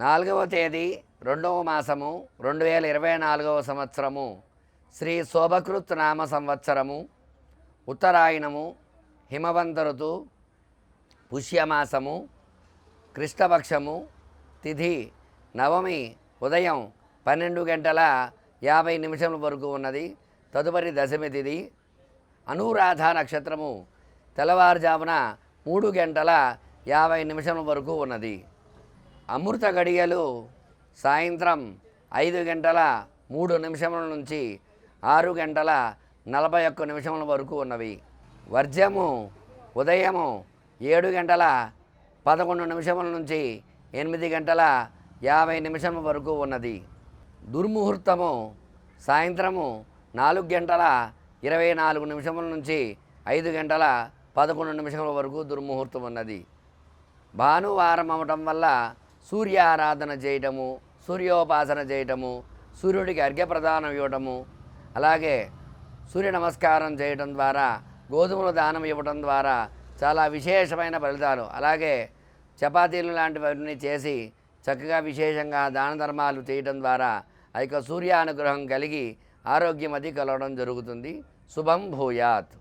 నాలుగవ తేదీ రెండవ మాసము రెండు వేల ఇరవై నాలుగవ సంవత్సరము. శ్రీ శోభకృత్ నామ సంవత్సరము ఉత్తరాయణము హిమవంత ఋతు పుష్యమాసము కృష్ణపక్షము తిథి నవమి ఉదయం పన్నెండు గంటల యాభై నిమిషముల వరకు ఉన్నది. తదుపరి దశమి తిథి అనురాధ నక్షత్రము తెల్లవారుజామున మూడు గంటల యాభై నిమిషముల వరకు ఉన్నది. అమృత గడియలు సాయంత్రం ఐదు గంటల మూడు నిమిషముల నుంచి ఆరు గంటల నలభై ఒక్క నిమిషముల వరకు ఉన్నవి. వర్జము ఉదయము ఏడు గంటల పదకొండు నిమిషముల నుంచి ఎనిమిది గంటల యాభై నిమిషం వరకు ఉన్నది. దుర్ముహూర్తము సాయంత్రము నాలుగు గంటల ఇరవై నాలుగు నిమిషముల నుంచి ఐదు గంటల పదకొండు నిమిషముల వరకు దుర్ముహూర్తం ఉన్నది భానువారం అవటం వల్ల సూర్య ఆరాధన చేయటము సూర్యోపాసన చేయటము సూర్యుడికి అర్ఘ్యప్రదానం ఇవ్వటము అలాగే సూర్య నమస్కారం చేయటం ద్వారా గోధుమల దానం ఇవ్వటం ద్వారా చాలా విశేషమైన ఫలితాలు. అలాగే చపాతీలు లాంటివన్నీ చేసి చక్కగా విశేషంగా దాన ధర్మాలు చేయటం ద్వారా ఆ యొక్క సూర్యానుగ్రహం కలిగి ఆరోగ్యం అది కలవడం జరుగుతుంది. శుభం భూయాత్.